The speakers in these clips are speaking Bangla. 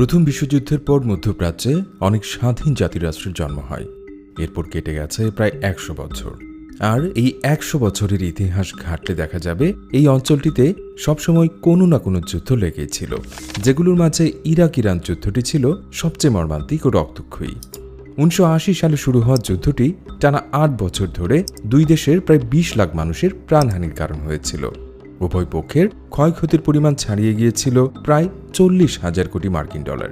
প্রথম বিশ্বযুদ্ধের পর মধ্যপ্রাচ্যে অনেক স্বাধীন জাতিরাষ্ট্রের জন্ম হয়। এরপর কেটে গেছে প্রায় একশো বছর। আর এই একশো বছরের ইতিহাস ঘাটলে দেখা যাবে, এই অঞ্চলটিতে সবসময় কোনো না কোনো যুদ্ধ লেগেই ছিল, যেগুলোর মাঝে ইরাক ইরান যুদ্ধটি ছিল সবচেয়ে মর্মান্তিক ও রক্তক্ষয়ী। উনিশশো আশি সালে শুরু হওয়া যুদ্ধটি টানা আট বছর ধরে দুই দেশের প্রায় বিশ লাখ মানুষের প্রাণহানির কারণ হয়েছিল। উভয় পক্ষের ক্ষয়ক্ষতির পরিমাণ ছাড়িয়ে গিয়েছিল প্রায় চল্লিশ হাজার কোটি মার্কিন ডলার।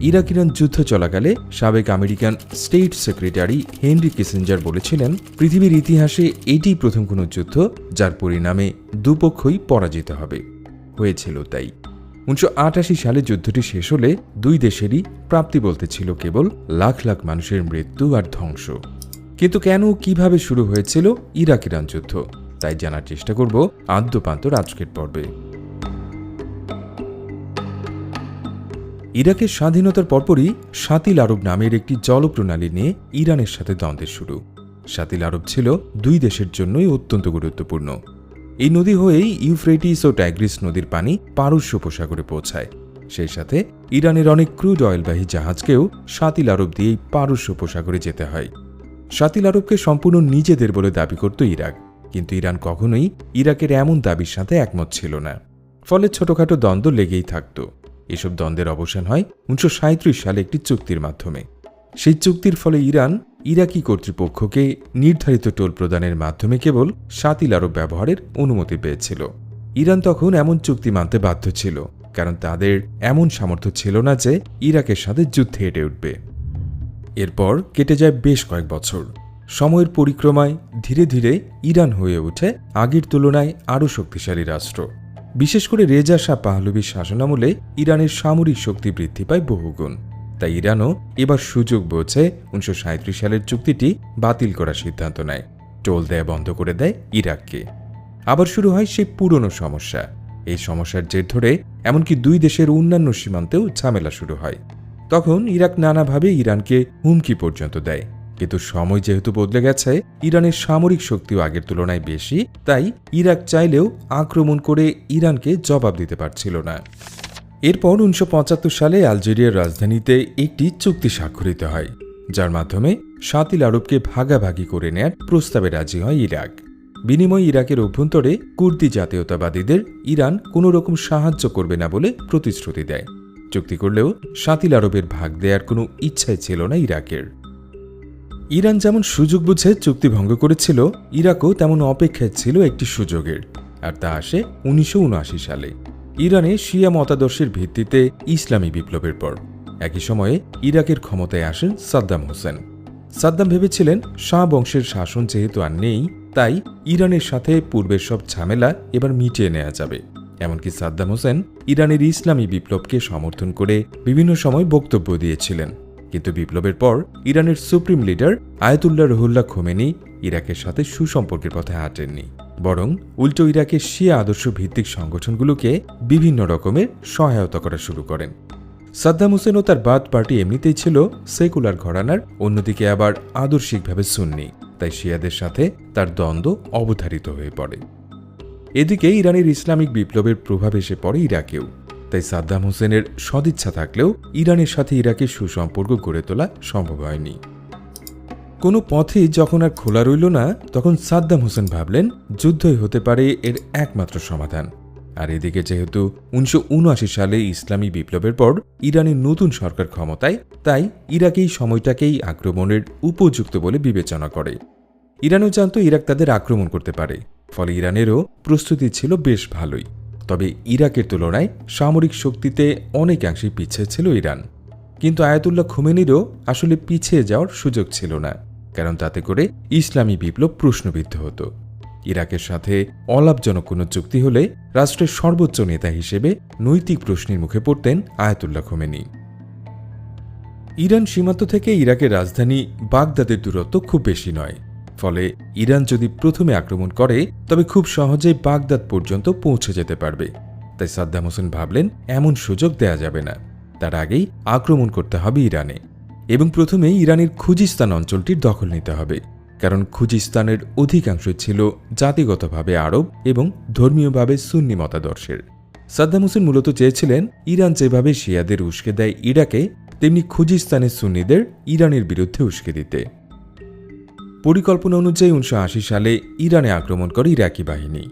ইরাক ইরান যুদ্ধ চলাকালে সাবেক American state secretary Henry Kissinger বলেছিলেন, পৃথিবীর ইতিহাসে এটিই প্রথম কোনো যুদ্ধ যার পরিণামে দুপক্ষই পরাজিত হবে। হয়েছিল তাই। উনিশশো আটাশি সালে যুদ্ধটি শেষ হলে দুই দেশেরই প্রাপ্তি বলতে ছিল কেবল লাখ লাখ মানুষের মৃত্যু আর ধ্বংস। কিন্তু কেন কীভাবে শুরু হয়েছিল ইরাক ইরান যুদ্ধ? তাই জানার চেষ্টা করব আদ্যপান্তর আজকের পর্বে। ইরাকের স্বাধীনতার পরপরই সাতিল আরব নামের একটি জলপ্রণালী নিয়ে ইরানের সাথে দ্বন্দ্বের শুরু। সাতিল আরব ছিল দুই দেশের জন্যই অত্যন্ত গুরুত্বপূর্ণ। এই নদী হয়েই ইউফ্রেটিস ও টাইগ্রিস নদীর পানি পারস্য উপসাগরে পৌঁছায়। সেই সাথে ইরানের অনেক ক্রুড অয়েলবাহী জাহাজকেও সাতিল আরব দিয়েই পারস্য উপসাগরে যেতে হয়। সাতিল আরবকে সম্পূর্ণ নিজেদের বলে দাবি করত ইরাক। কিন্তু ইরান কখনোই ইরাকের এমন দাবির সাথে একমত ছিল না। ফলে ছোটখাটো দ্বন্দ্ব লেগেই থাকত। এসব দ্বন্দ্বের অবসান হয় উনিশশো সাঁইত্রিশ সালে একটি চুক্তির মাধ্যমে। সেই চুক্তির ফলে ইরান ইরাকি কর্তৃপক্ষকে নির্ধারিত টোল প্রদানের মাধ্যমে কেবল সাতিল আরব ব্যবহারের অনুমতি পেয়েছিল। ইরান তখন এমন চুক্তি মানতে বাধ্য ছিল, কারণ তাদের এমন সামর্থ্য ছিল না যে ইরাকের সাথে যুদ্ধে এটে উঠবে। এরপর কেটে যায় বেশ কয়েক বছর। সময়ের পরিক্রমায় ধীরে ধীরে ইরান হয়ে ওঠে আগের তুলনায় আরও শক্তিশালী রাষ্ট্র। বিশেষ করে রেজা শাহ পাহলবির শাসনামলে ইরানের সামরিক শক্তি বৃদ্ধি পায় বহুগুণ। তাই ইরানও এবার সুযোগ বোঝে উনিশশো সাঁইত্রিশ সালের চুক্তিটি বাতিল করার সিদ্ধান্ত নেয়। টোল দেয়া বন্ধ করে দেয় ইরাককে। আবার শুরু হয় সেই পুরনো সমস্যা। এই সমস্যার জের ধরে এমনকি দুই দেশের অন্যান্য সীমান্তেও ঝামেলা শুরু হয়। তখন ইরাক নানাভাবে ইরানকে হুমকি পর্যন্ত দেয়। কিন্তু সময় যেহেতু বদলে গেছে, ইরানের সামরিক শক্তিও আগের তুলনায় বেশি, তাই ইরাক চাইলেও আক্রমণ করে ইরানকে জবাব দিতে পারছিল না। এরপর উনিশশো পঁচাত্তর সালে আলজেরিয়ার রাজধানীতে একটি চুক্তি স্বাক্ষরিত হয়, যার মাধ্যমে সাতিল আরবকে ভাগাভাগি করে নেয়ার প্রস্তাবে রাজি হয় ইরাক। বিনিময়ে ইরাকের অভ্যন্তরে কুর্দি জাতীয়তাবাদীদের ইরান কোনো রকম সাহায্য করবে না বলে প্রতিশ্রুতি দেয়। চুক্তি করলেও সাতিল আরবের ভাগ দেওয়ার কোনো ইচ্ছাই ছিল না ইরাকের। ইরান যেমন সুযোগ বুঝে চুক্তি ভঙ্গ করেছিল, ইরাকও তেমন অপেক্ষায় ছিল একটি সুযোগের, আর তা আসে উনিশশো সালে। ইরানে শিয়া মতাদর্শের ভিত্তিতে ইসলামী বিপ্লবের পর। একই সময়ে ইরাকের ক্ষমতায় আসেন সাদ্দাম হোসেন। সাদ্দাম ভেবেছিলেন শাহ বংশের শাসন যেহেতু আর নেই, তাই ইরানের সাথে পূর্বের সব ঝামেলা এবার মিটিয়ে নেওয়া যাবে। এমনকি সাদ্দাম হোসেন ইরানের ইসলামী বিপ্লবকে সমর্থন করে বিভিন্ন সময় বক্তব্য দিয়েছিলেন। কিন্তু বিপ্লবের পর ইরানের supreme leader Ayatollah Ruhollah Khomeini ইরাকের সাথে সুসম্পর্কের পথে হাঁটেননি, বরং উল্টো ইরাকের শিয়া আদর্শ ভিত্তিক সংগঠনগুলোকে বিভিন্ন রকমের সহায়তা করা শুরু করেন। সাদ্দাম হোসেন ও তার বাদ পার্টি এমনিতেই ছিল সেকুলার ঘরানার, অন্যদিকে আবার আদর্শিকভাবে সুন্নি, তাই শিয়াদের সাথে তার দ্বন্দ্ব অবধারিত হয়ে পড়ে। এদিকে ইরানের ইসলামিক বিপ্লবের প্রভাব এসে পড়ে ইরাকেও। তাই সাদ্দাম হোসেনের সদিচ্ছা থাকলেও ইরানের সাথে ইরাকের সুসম্পর্ক গড়ে তোলা সম্ভব হয়নি। কোনো পথে যখন আর খোলা রইল না, তখন সাদ্দাম হোসেন ভাবলেন যুদ্ধই হতে পারে এর একমাত্র সমাধান। আর এদিকে যেহেতু উনিশশো উনআশি সালে ইসলামী বিপ্লবের পর ইরানের নতুন সরকার ক্ষমতায়, তাই ইরাক এই সময়টাকেই আক্রমণের উপযুক্ত বলে বিবেচনা করে। ইরানও জানত ইরাক তাদের আক্রমণ করতে পারে, ফলে ইরানেরও প্রস্তুতি ছিল বেশ ভালোই। তবে ইরাকের তুলনায় সামরিক শক্তিতে অনেকাংশেই পিছিয়ে ছিল ইরান। কিন্তু আয়াতুল্লাহ খুমেনিরও আসলে পিছিয়ে যাওয়ার সুযোগ ছিল না, কারণ তাতে করে ইসলামী বিপ্লব প্রশ্নবিদ্ধ হতো। ইরাকের সাথে অলাভজনক কোনো চুক্তি হলে রাষ্ট্রের সর্বোচ্চ নেতা হিসেবে নৈতিক প্রশ্নের মুখে পড়তেন আয়াতুল্লাহ খোমেনি। ইরান সীমান্ত থেকে ইরাকের রাজধানী বাগদাদের দূরত্ব খুব বেশি নয় ফলে ইরান যদি প্রথমে আক্রমণ করে, তবে খুব সহজেই বাগদাদ পর্যন্ত পৌঁছে যেতে পারবে। তাই সাদ্দাম হোসেন ভাবলেন, এমন সুযোগ দেয়া যাবে না। তার আগেই আক্রমণ করতে হবে ইরানে এবং প্রথমে ইরানের খুজিস্তান অঞ্চলটির দখল নিতে হবে, কারণ খুজিস্তানের অধিকাংশ ছিল জাতিগতভাবে আরব এবং ধর্মীয়ভাবে সুন্নি মতাদর্শের। সাদ্দাম হোসেন মূলত চেয়েছিলেন, ইরান যেভাবে শিয়াদের উস্কে দেয় ইরাকে, তেমনি খুজিস্তানের সুন্নিদের ইরানের বিরুদ্ধে উস্কে দিতে। পরিকল্পনা অনুযায়ী উনিশশো আশি সালে ইরানে আক্রমণ করে ইরাকি বাহিনী।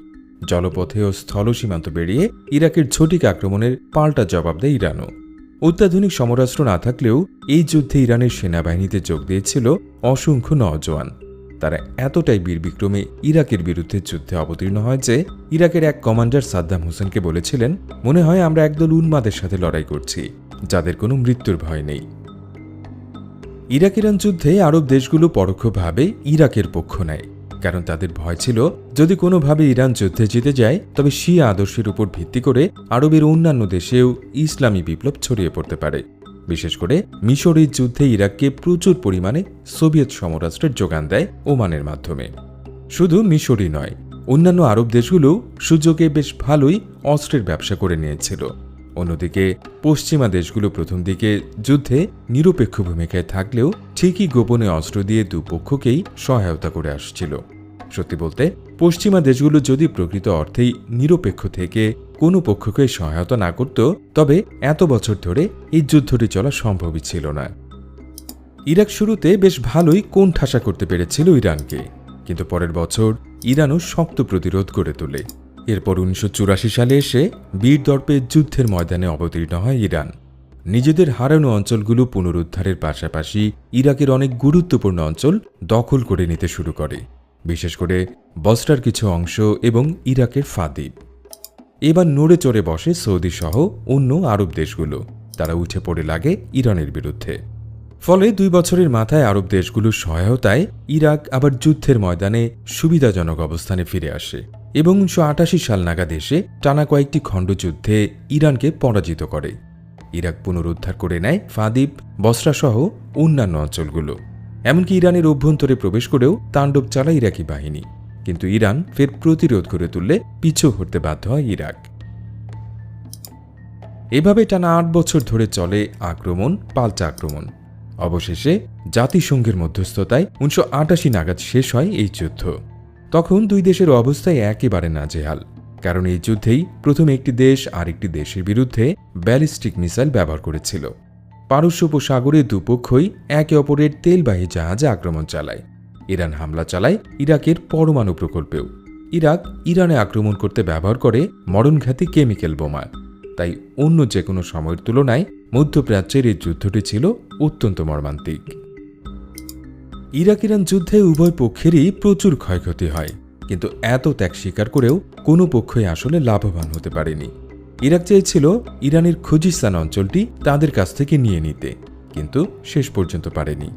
জলপথে ও স্থল সীমান্ত বেরিয়ে ইরাকের ঝটিক আক্রমণের পাল্টা জবাব দেয় ইরানও। অত্যাধুনিক সমরাস্ত্র না থাকলেও এই যুদ্ধে ইরানের সেনাবাহিনীতে যোগ দিয়েছিল অসংখ্য নজওয়ান তারা এতটাই বীরবিক্রমে ইরাকের বিরুদ্ধে যুদ্ধে অবতীর্ণ হয় যে ইরাকের এক কমান্ডার সাদ্দাম হোসেনকে বলেছিলেন, মনে হয় আমরা একদল উন্মাদের সাথে লড়াই করছি, যাদের কোনো মৃত্যুর ভয় নেই। ইরাক ইরান যুদ্ধে আরব দেশগুলো পরোক্ষভাবে ইরাকের পক্ষ নেয়, কারণ তাদের ভয় ছিল যদি কোনোভাবে ইরান যুদ্ধে জিতে যায়, তবে শিয়া আদর্শের উপর ভিত্তি করে আরবের অন্যান্য দেশেও ইসলামী বিপ্লব ছড়িয়ে পড়তে পারে। বিশেষ করে মিশরের যুদ্ধে ইরাককে প্রচুর পরিমাণে সোভিয়েত সমরাষ্ট্রের যোগান দেয় ওমানের মাধ্যমে। শুধু মিশরই নয়, অন্যান্য আরব দেশগুলো সুযোগে বেশ ভালোই অস্ত্রের ব্যবসা করে নিয়েছিল। অন্যদিকে, পশ্চিমা দেশগুলো প্রথম দিকে যুদ্ধে নিরপেক্ষ ভূমিকায় থাকলেও ঠিকই গোপনে অস্ত্র দিয়ে দুপক্ষকেই সহায়তা করে আসছিল। সত্যি বলতে, পশ্চিমা দেশগুলো যদি প্রকৃত অর্থেই নিরপেক্ষ থেকে কোনো পক্ষকে সহায়তা না করত, তবে এত বছর ধরে এই যুদ্ধটি চলা সম্ভবই ছিল না। ইরাক শুরুতে বেশ ভালোই কোণ ঠাসা করতে পেরেছিল ইরানকে, কিন্তু পরের বছর ইরানও শক্ত প্রতিরোধ গড়ে তোলে। এরপর উনিশশো চুরাশি সালে এসে বীর দর্পে যুদ্ধের ময়দানে অবতীর্ণ হয় ইরান। নিজেদের হারানো অঞ্চলগুলো পুনরুদ্ধারের পাশাপাশি ইরাকের অনেক গুরুত্বপূর্ণ অঞ্চল দখল করে নিতে শুরু করে, বিশেষ করে বস্টার কিছু অংশ এবং ইরাকের ফাদিব এবার নড়ে চড়ে বসে সৌদি সহ অন্য আরব দেশগুলো, তারা উঠে পড়ে লাগে ইরানের বিরুদ্ধে। ফলে দুই বছরের মাথায় আরব দেশগুলোর সহায়তায় ইরাক আবার যুদ্ধের ময়দানে সুবিধাজনক অবস্থানে ফিরে আসে। এবং উনিশশো আটাশি সাল নাগাদ এসে টানা কয়েকটি খণ্ডযুদ্ধে ইরানকে পরাজিত করে। ইরাক পুনরুদ্ধার করে নেয় ফাদিব, বসরাসহ অন্যান্য অঞ্চলগুলো। এমনকি ইরানের অভ্যন্তরে প্রবেশ করেও তাণ্ডব চালায় ইরাকি বাহিনী। কিন্তু ইরান ফের প্রতিরোধ করে তুললে পিছু হতে বাধ্য হয় ইরাক। এভাবে টানা আট বছর ধরে চলে আক্রমণ, পাল্টা আক্রমণ। অবশেষে জাতিসংঘের মধ্যস্থতায় উনিশশো আটাশি নাগাদ শেষ হয় এই যুদ্ধ। তখন দুই দেশের অবস্থায় একেবারে নাজেহাল, কারণ এই যুদ্ধেই প্রথম একটি দেশ আরেকটি দেশের বিরুদ্ধে ব্যালিস্টিক মিসাইল ব্যবহার করেছিল। পারস্য উপসাগরে দুপক্ষই একে অপরের তেলবাহী জাহাজে আক্রমণ চালায়। ইরান হামলা চালায় ইরাকের পরমাণু প্রকল্পেও। ইরাক ইরানে আক্রমণ করতে ব্যবহার করে মরণঘাতী কেমিক্যাল বোমা। তাই অন্য যে কোনো সময়ের তুলনায় মধ্যপ্রাচ্যের এই যুদ্ধটি ছিল অত্যন্ত মর্মান্তিক। ইরাক ইরান যুদ্ধে উভয় পক্ষেরই প্রচুর ক্ষয়ক্ষতি হয়। কিন্তু এত ত্যাগ স্বীকার করেও কোনো পক্ষই আসলে লাভবান হতে পারেনি। ইরাক চেয়েছিল ইরানের খুজিস্তান অঞ্চলটি তাদের কাছ থেকে নিয়ে নিতে, কিন্তু শেষ পর্যন্ত পারেনি।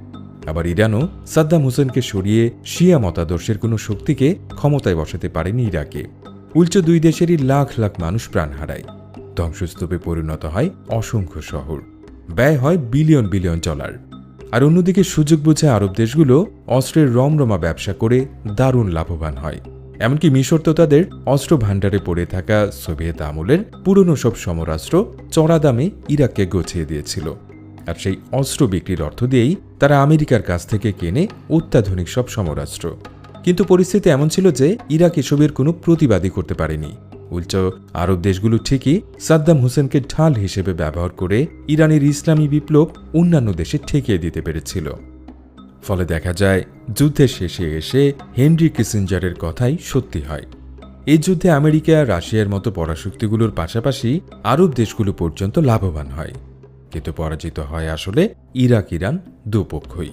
আবার ইরানও সাদ্দাম হোসেনকে সরিয়ে শিয়া মতাদর্শের কোনো শক্তিকে ক্ষমতায় বসাতে পারেনি ইরাকে। উল্টো দুই দেশেরই লাখ লাখ মানুষ প্রাণ হারায়। ধ্বংসস্তূপে পরিণত হয় অসংখ্য শহর। ব্যয় হয় বিলিয়ন বিলিয়ন ডলার। আর অন্যদিকে সুযোগ বুঝে আরব দেশগুলো অস্ত্রের রমরমা ব্যবসা করে দারুণ লাভবান হয়। এমনকি মিশর তো তাদের অস্ত্র ভাণ্ডারে পড়ে থাকা সোভিয়েত আমলের পুরনো সব সমরাস্ত্র চড়া দামে ইরাককে গছিয়ে দিয়েছিল। আর সেই অস্ত্র বিক্রির অর্থ দিয়েই তারা আমেরিকার কাছ থেকে কেনে অত্যাধুনিক সব সমরাস্ত্র। কিন্তু পরিস্থিতি এমন ছিল যে ইরাক এসবের কোনো প্রতিবাদী করতে পারেনি। উল্টো, আরব দেশগুলো ঠিকই সাদ্দাম হোসেনকে ঢাল হিসেবে ব্যবহার করে ইরানের ইসলামী বিপ্লব অন্যান্য দেশে ঠেকিয়ে দিতে পেরেছিল। ফলে দেখা যায় যুদ্ধের শেষে এসে হেনরি কিসেঞ্জারের কথাই সত্যি হয়। এই যুদ্ধে আমেরিকা, রাশিয়ার মতো পরাশক্তিগুলোর পাশাপাশি আরব দেশগুলো পর্যন্ত লাভবান হয়। কিন্তু পরাজিত হয় আসলে ইরাক ইরান দুপক্ষই।